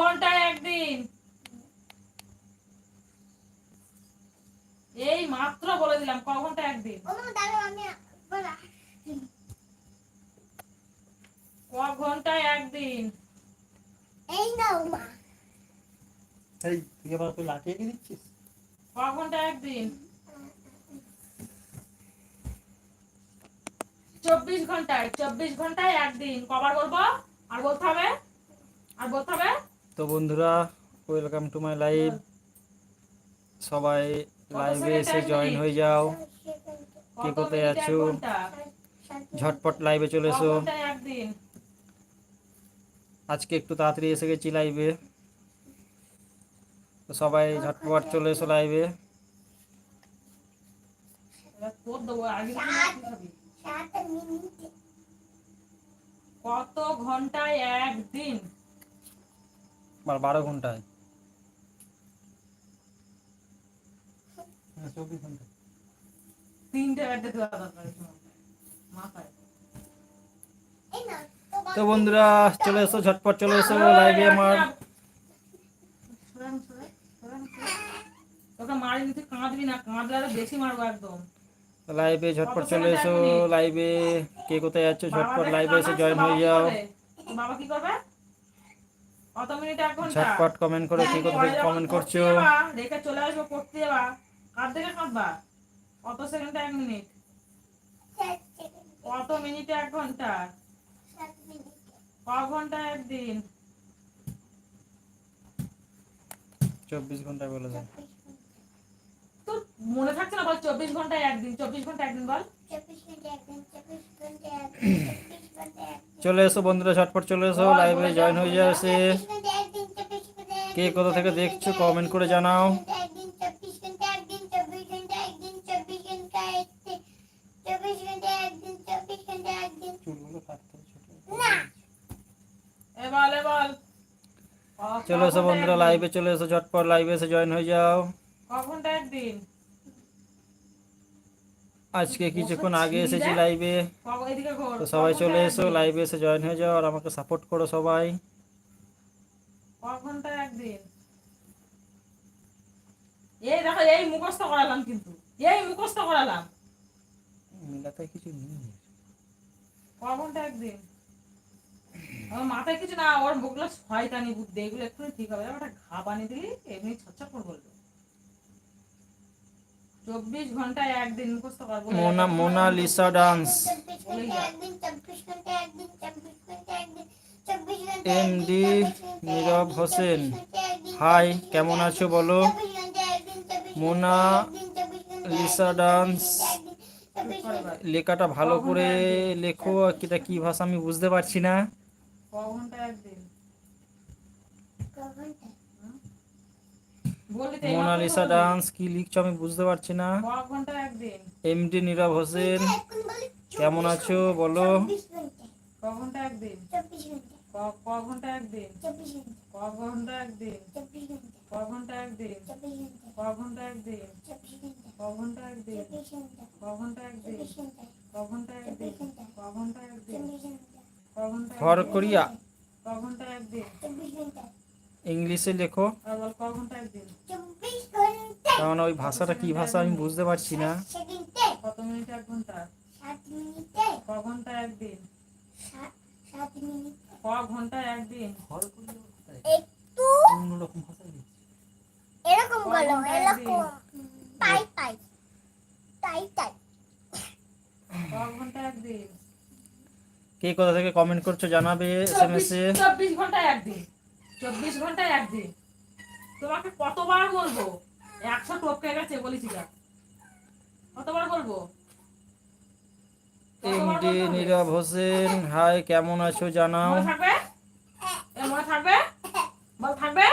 ঘন্টায় একদিন। এই মাত্র বলে দিলাম ক ঘণ্টা একদিন? ওমা দাঁড়াও আমি বলা। ক ঘন্টায় একদিন? এই নাও মা। এই তুই আবার তুই লাঠিয়ে কি দিচ্ছিস? ক ঘন্টায় একদিন? চব্বিশ ঘন্টায় চব্বিশ ঘন্টায় একদিন। কবার বলব? আর বলতে হবে? আর বলতে হবে? তো বন্ধুরা ওয়েলকাম টু মাই লাইভ সবাই লাইভে এসে জয়েন হয়ে যাও। কে কোথায় আছো? ঝটপট লাইভে চলে এসো। আজকে একটু তাড়াতাড়ি এসে গেছি লাইভে তো সবাই ঝটপট চলে এসো লাইভে কত ঘন্টায় একদিন? বারো ঘন্টায় হ্যাঁ, চব্বিশ ঘণ্টা তিনটে ব্যাটে দেওয়া দরকার এই সময়। মাথায় এই নাও তো বন্ধুরা চলে এসো ঝটপট চলে এসো লাইভে আমার সরান, সরান, সরান, সরান। তোকে মারিনি তুই কাঁদবি না কাঁদলে আরও বেশি মারবো একদম লাইভে ঝটপট চলে এসো লাইভে কে কোথায় আছো ঝটপট লাইভে এসে জয়েন হয়ে যাও তোর বাবা কি করবে কত মিনিট এক ঘণ্টা ঝটপট কমেন্ট করে কে কমেন্ট করছ। রেখে চলে আসব পড়তে যাবা কার থেকে কাঁদবা? কত সেকেন্ডে এক মিনিট কত মিনিটে এক ঘণ্টা? ক ঘণ্টা একদিন? চব্বিশ ঘন্টায় বলে দাও। তোর মনে থাকছে না বল চব্বিশ ঘন্টায় একদিন? চব্বিশ ঘণ্টা একদিন বল। ঘণ্টা চব্বিশ ঘণ্টা একদিন চব্বিশ ঘণ্টা একদিন। चले बंधुरा झटपट चले लाइव जयन हो जाए के कदा थे देखो कमेंट कर जानाओ चलो सब बंधुरा लाइव चले झटपट लाइव जयन हो जाओ कौन एक दिन আজকে কিছুক্ষণ আগে এসেছি লাইভে তো সবাই চলে এসো লাইভে এসে জয়েন হয়ে যাও আর আমাকে সাপোর্ট করো সবাই। এই দেখো এই মুখস্থ করালাম কিন্তু। এই মুখস্থ করালাম। মিলাতে কিছু নেই। ঘণ্টা একদিন। আমার মাথায় কিছু না ওর মুখগুলো শয়তানি বুদ্ধি। এগুলো এক্ষুনি ঠিক হবে। একটা ঘা বানিয়ে দিলি এমনি ছচ্ছপ করে বলবে। চব্বিশ ঘন্টায় একদিন মুখস্থ Mona Lisa dance MD Nirob Hossain hi কেমন আছো বলো মোনা লিসা ডান্স লেখাটা ভালো করে লেখো কিটা কি ভাষা আমি বুঝতে পারছি না ঘণ্টা একদিন মোনালিসা ডান্স কি লিখছো আমি বুঝতে পারছি না এম এমডি নীরব হোসেন কেমন আছো বলো ঘর করিয়া ঘণ্টা একদিন ইংলিশে লেখো। ঘণ্টা ঘণ্টা, কারণ ওই ভাষাটা কি ভাষা আমি বুঝতে পারছি না। কত মিনিট এক ঘণ্টা ক ঘণ্টা একদিন ক ঘণ্টা একদিন ক ঘণ্টা কোথা থেকে কমেন্ট করছ জানাবে এসএমএস ঘন্টায় একদিন। চব্বিশ ঘন্টায় একদিন। তোমাকে কতবার বলব? একশো টপকে গেছে বলেছি যা। কতবার বলব? এমডি নীরব হোসেন হাই কেমন আছো জানাও। থাকবে? মনে থাকবে? বল থাকবে?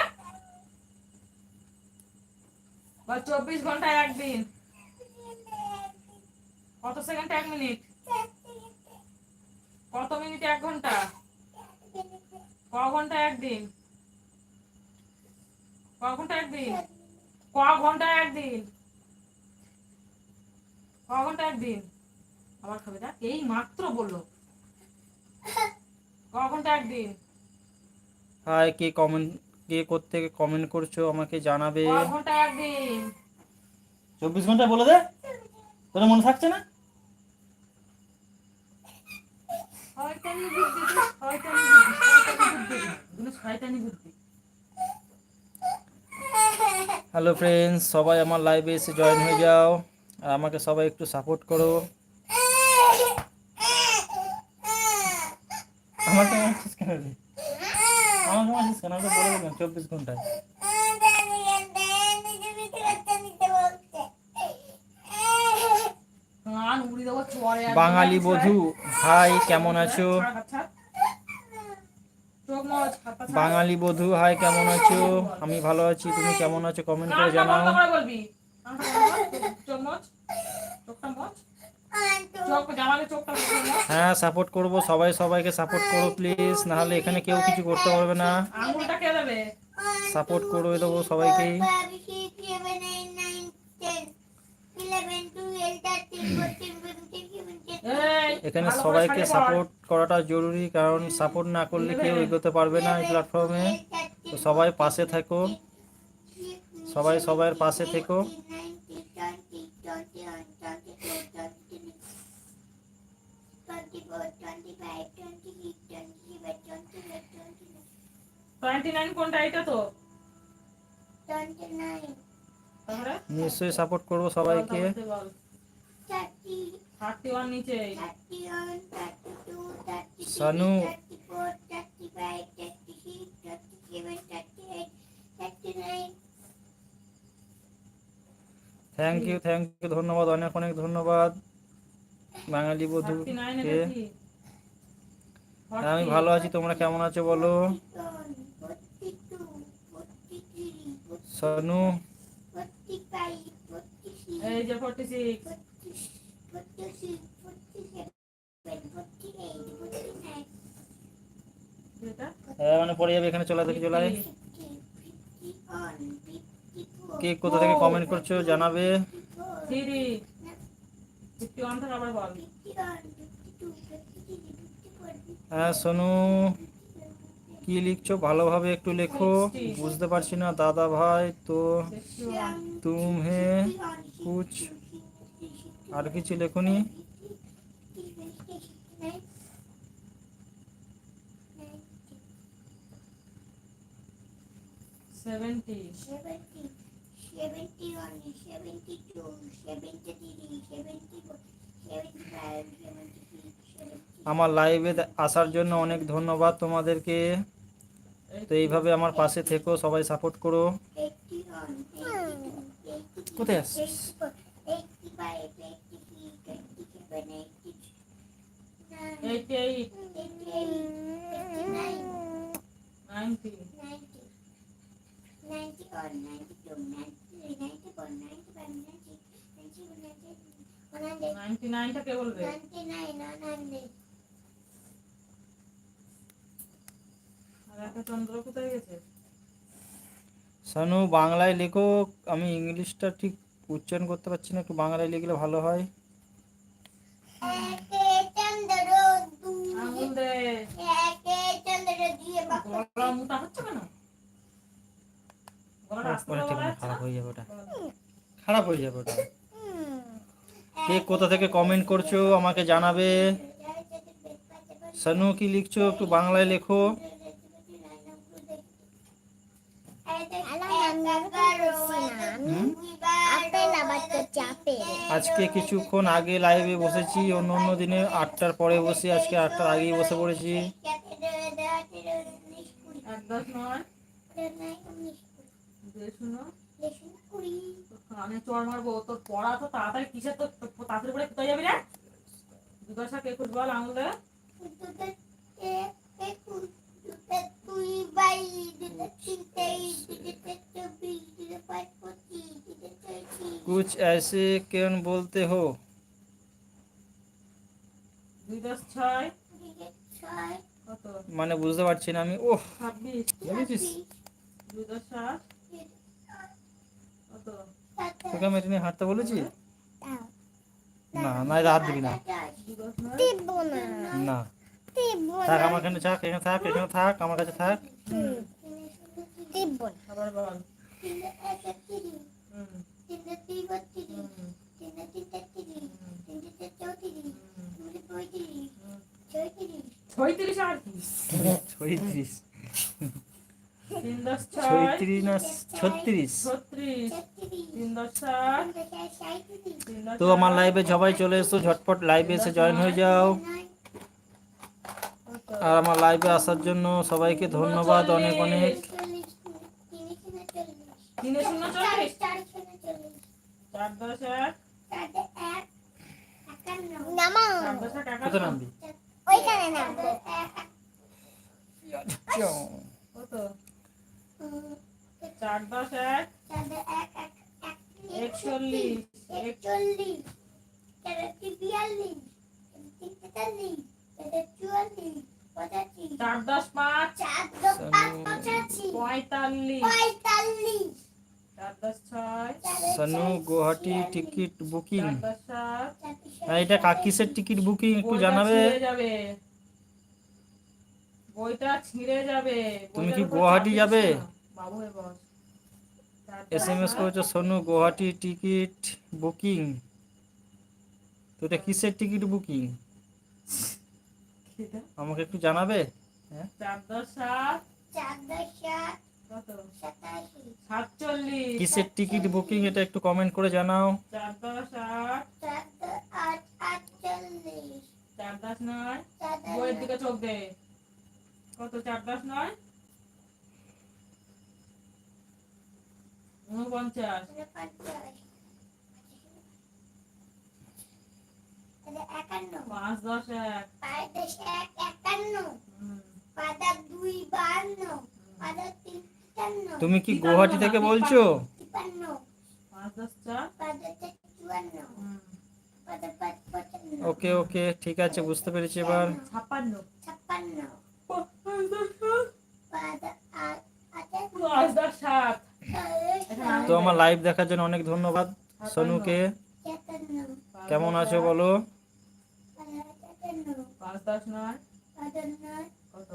বল চব্বিশ ঘন্টায় একদিন। কত সেকেন্ড? এক মিনিট। কত মিনিট এক ঘণ্টা? ক ঘণ্টা একদিন? ক ঘণ্টা একদিন ক ঘণ্টা একদিন? ক ঘণ্টা একদিন? আবার খাবে দেখ এই মাত্র বলল। ক ঘণ্টা একদিন? হাই কে কমেন্ট কে কোত্থেকে কমেন্ট করছ? আমাকে জানাবে। ক ঘণ্টা একদিন? চব্বিশ ঘণ্টা বলে দে। তোর মনে থাকছে না? শয়তানি বুদ্ধি শয়তানি বুদ্ধি শয়তানি বুদ্ধি। শয়তানি বুদ্ধি। হ্যালো ফ্রেন্ডস সবাই আমার লাইভে এসে জয়েন হয়ে যাও। আর আমাকে সবাই একটু সাপোর্ট করো। আমাকে মারছিস কেন রে আমাকে মারছিস কেন? আমি তো বলে দিলাম চব্বিশ ঘন্টায়। বাঙালি বধূ হাই কেমন আছো ছাড়, হাত ছাড়। চোখ মজ হাতটা ছাড়। বাঙালি বধূ হাই কেমন আছো? আমি ভালো আছি তুমি কেমন আছো? কমেন্ট করে জানাও। হ্যাঁ সাপোর্ট করব সবাই সবাইকে সাপোর্ট করো প্লিজ নাহলে এখানে কেউ কিছু করতে পারবে না। আঙুলটা কে দেবে? সাপোর্ট করে দেবো সবাইকেই এই এখানে সবাইকে সাপোর্ট করাটা জরুরি কারণ সাপোর্ট না করলে কেউ এগোতে পারবে না এই প্ল্যাটফর্মে তো সবাই পাশে থাকো। সবাই সবার পাশে থেকো। নিশ্চয়ই সাপোর্ট করব সবাইকে। থার্টি ওয়ান নিচে। Sanu. Thank you thank you ধন্যবাদ অনেক অনেক ধন্যবাদ। বাঙালি কি হ্যাঁ, আমি ভালো আছি তোমরা কেমন আছো বলো? সানু। এই যে ফোর্টি সিক্স এটা হ্যাঁ মানে পরে যাবে এখানে চলে দেখে চলে। কে কোথা থেকে কমেন্ট করছ জানাবে। হ্যাঁ সোনু কি লিখছো? ভালোভাবে একটু লেখো। বুঝতে পারছি না দাদা ভাই তো তুম হে কুছ আর কিছু লেখনি? সেভেন্টি আমার লাইভে আসার জন্য অনেক ধন্যবাদ তোমাদেরকে। তো এইভাবে আমার পাশে থেকো সবাই সাপোর্ট করো। কোথায় আসছিস? কে বলবে? আর একটা চন্দ্র কোথায় গেছে? সানু বাংলায় লেখো। আমি ইংলিশটা ঠিক উচ্চারণ করতে পারছি না একটু বাংলায় লিখলে ভালো হয়। গলা খারাপ হয়ে যাবে ওটা কে কোথা থেকে কমেন্ট করছ, আমাকে জানাবে। সানু, কি লিখছো? একটু বাংলায় লেখো। আজকে কিছুক্ষণ আগে লাইভে বসেছি, অন্য অন্য দিনে আটটার পরে বসে, আজকে আটটার আগেই বসে পড়েছি। দশ নয় দুই শূন্য তোর কানে চড় মারবো তোর পড়া তো তাড়াতাড়ি কিসের তো তাড়াতাড়ি করে কোথায় যাবি রে দু দশ এক একুশ বল আঙুল দে कुछ ऐसे क्यों बोलते हो দুই দশ ছয় কত মানে বুঝতে পারছি না আমি ওহ ছাব্বিশ বুঝেছিস তোকে আমি এটা নিয়ে হাঁটতে বলেছি না না এটা হাত দিবি না না থাক আমার এখানে থাক এখানে থাক এখানে থাক আমার কাছে থাক চৌত্রিশ হুম, তিনটে পঁয়ত্রিশ হুম। ছয়ত্রিশ ছয়ত্রিশ আর কি ছয়ত্রিশ তিন দশ ছয়ত্রিশ ছত্রিশ তিন দশ তো আমার লাইভে সবাই চলে এসো ঝটপট লাইভে এসে জয়েন হয়ে যাও। আর আমার লাইভে আসার জন্য সবাইকে ধন্যবাদ অনেক অনেক। তিন শূন্য চল্লিশ। চার দশ এক। একান্ন। নামো। চার নামবি ওইখানে নাম চার দশ এক চারটে এক এক এক একচল্লিশ একচল্লিশ বিয়াল্লিশ তেতাল্লিশ চুয়াল্লিশ পঁচাশি চার দশ পাঁচ চার দশ পাঁচ পঁচাশি। পঁয়তাল্লিশ। Sanu Guwahati ticket booking. হ্যাঁ এটা কাকিসের টিকিট বুকিং একটু জানাবে? বইটা ছিঁড়ে যাবে। তুমি কি গুয়াহাটি যাবে? এস এম এস করেছ সোনু গুয়াহাটি টিকিট বুকিং। তো এটা কিসের টিকিট বুকিং? আমাকে একটু জানাবে? চার দশ সাত। চার দশ সাত। কিসের টিকিট বুকিং এটা একটু কমেন্ট করে জানাও। বইয়ের দিকে চোখ দে। কত? চার দশ নয়। উনপঞ্চাশ একান্ন। পাঁচ দশ এক। পাঁচ দশ এক একান্ন। পাঁচ দুই বাহান্ন পাঁচ তিন তুমি কি গুয়াহাটি থেকে বলছো? ওকে ওকে ঠিক আছে বুঝতে পেরেছি এবার। তো আমার লাইভ দেখার জন্য অনেক ধন্যবাদ সোনুকে। কেমন আছো বলো? পাঁচ দশ নয়। কত?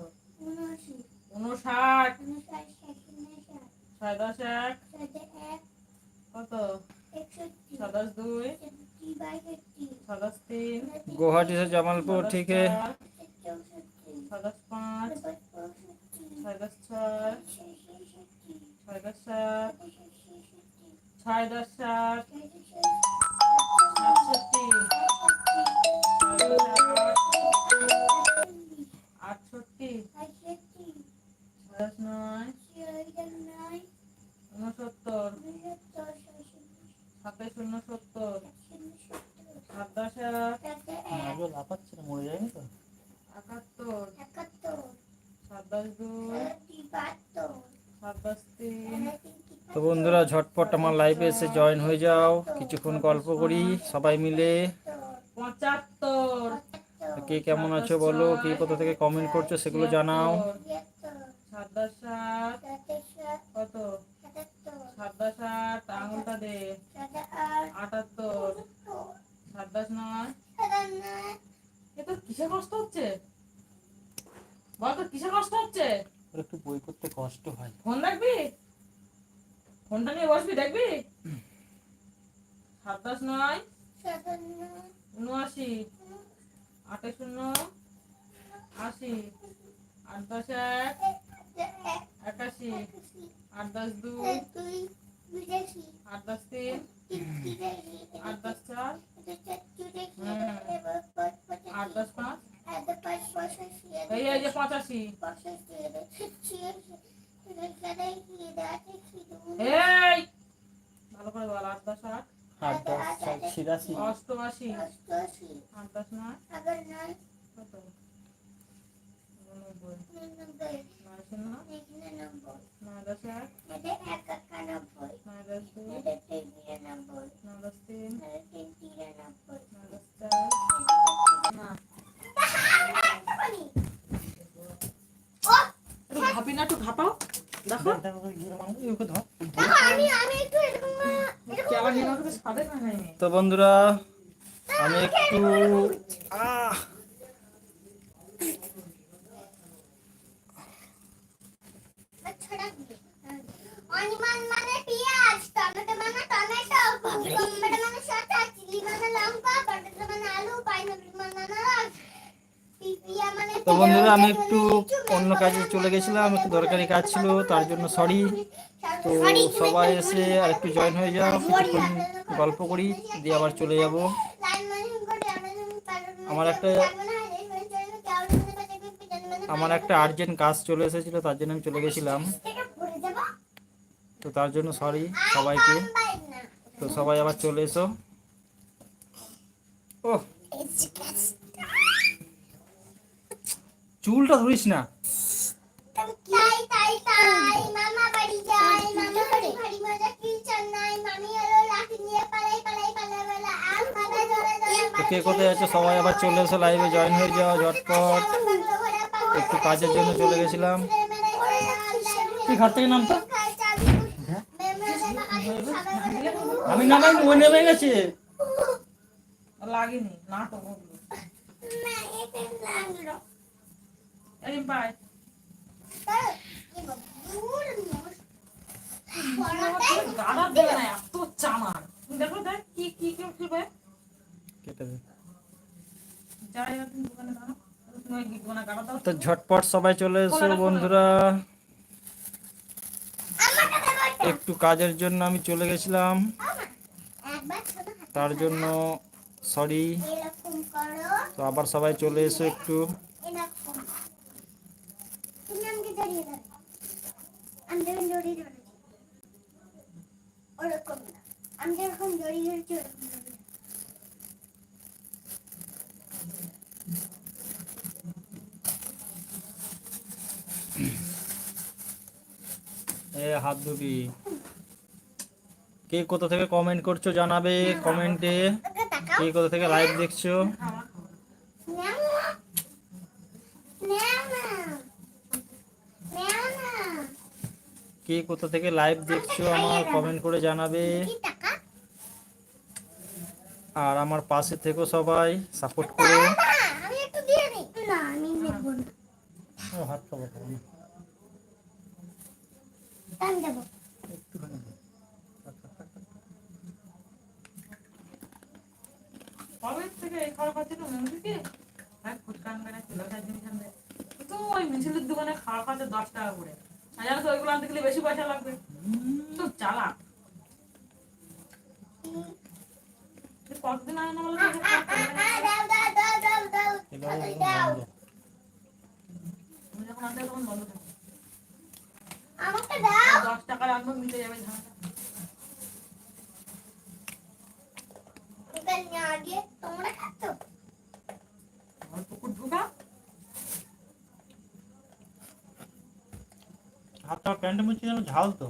উনষাট। ছয় দশ এক কত ছয় দুই ছয় দশ তিন গুয়াহাটি से জামালপুর है ছয় দশ পাঁচ ছয় দশ ছয় ছয় দশ সাত ছয় দশ সাত সাতষট্টি আটষট্টি আটষট্টি ছয় দশ নয় নয় উনসত্তর উনসত্তর সাত দশ না মরে যায়নি তো। একাত্তর। একাত্তর। সাত দশ দুই। সাতটি সাত দশ তিন তো বন্ধুরা ঝটপট আমার লাইভে এসে জয়েন হয়ে যাও। কিছুক্ষণ গল্প করি সবাই মিলে। পঁচাত্তর। কে কেমন আছো বলো কে কোথা থেকে কমেন্ট করছ সেগুলো জানাও সাত দশ সাত কত সাত দশ আট আঙুলটা দে আটাত্তর সাত দশ নয় এ তোর কিসে কষ্ট হচ্ছে বল তোর কিসে কষ্ট হচ্ছে ওর একটু বই করতে কষ্ট হয় ফোন দেখবি ফোনটা নিয়ে বসবি দেখবি সাত দশ নয়? উনআশি। আটে শূন্য। আশি। আট দশ এক। একাশি। আট দশ দুই। আট দশ তিন। আট দশ চার। আট দশ পাঁচ। এই এই যে পঁচাশি। এই! ভালো করে বল আট দশ আট। আট দশ ছয় ছিয়াশি। অষ্টআশি। আট দশ নয়। মানে বন্ধুরা, আমি একটু তো বন্ধুরা, আমি একটু অন্য কাজে চলে গেছিলাম, একটু দরকারি কাজ ছিল, তার জন্য সরি তো সবাই এসে আর একটু জয়েন হয়ে যাও, কিছুক্ষণ গল্প করি, দিয়ে আবার চলে যাব। আমার একটা- আমার একটা আর্জেন্ট কাজ চলে এসেছিল, তার জন্য আমি চলে গেছিলাম। তো তার জন্য সরি সবাইকে। তো সবাই আবার চলে এসো। ও চুলটা ধরিস না। কে কোথায় আছে? সবাই আবার চলে এসো লাইভে জয়েন হয়ে যাও ঝটপট। একটু কাজের জন্য চলে গেছিলাম। তুই ঘর থেকে নামতো? আমি নামাই ও নেমে গেছে। লাগেনি না তো দেবে না এত চামার। দেখো দেখ কি কি কেউ খেলবে তো ঝটপট সবাই চলে এসো বন্ধুরা। একটু কাজের জন্য আমি চলে গেছিলাম। তার জন্য সরি তো আবার সবাই চলে এসো একটু। আমি যেরকম জড়িয়ে ধরেছি ওরকম জড়িয়ে ধরো। এ হাত ধুবি। কে কোথা থেকে কমেন্ট করছ জানাবে কমেন্টে কে কোথা থেকে লাইভ দেখছ। কে কোথা থেকে লাইভ দেখছ আমার কমেন্ট করে জানাবে। আর আমার পাশে থেকো সবাই সাপোর্ট করো। না আমি একটু দিয়ে নিই না আমি নেব না। ও, হাত দেবো। কবে থেকে এই খাওয়া খাচ্ছিল মনে থেকে ভাই ফুচকা আনবে না কিলো চার জিনিস আনবে। তো ওই মিছিলের দোকানে খাওয়া খাচ্ছে দশ টাকা করে। আর জানো তো ওইগুলো আনতে গেলে বেশি পয়সা লাগবে। তো চালা। কতদিন আগে না বলো। যখন আনতে তখন বন্ধ থাকে আমাকে দাও। দশ টাকার আনব মিটে যাবে ঝামেলা ওকে নিয়ে আগে তোমরা খাচ্ছ? আমার পুকুর হাতটা প্যান্টে মুছে যেন ঝাল তো।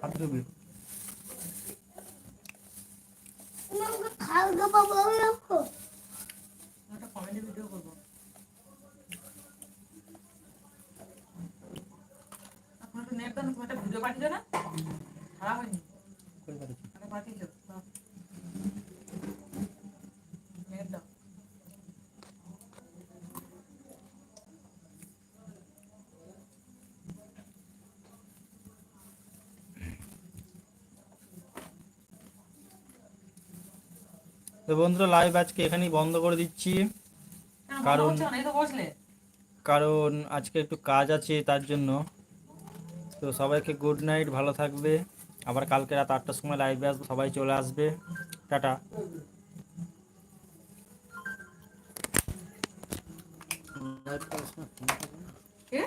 হাত ধুবি। খাও গো বাবা রাখো একটা কমেডি ভিডিও করব আপনার তো নেট দেন তুমি একটা ভিডিও পাঠিয়েছো না খারাপ হয়নি আমি পাঠিয়েছো দাও। নেট দাও তো বন্ধুরা লাইভ আজকে এখানেই বন্ধ করে দিচ্ছি। কারণ- কারণ আজকে একটু কাজ আছে তার জন্য। তো সবাইকে গুড নাইট ভালো থাকবে। আবার কালকে রাত আটটার সময় লাইভে আসবে সবাই চলে আসবে। টাটা।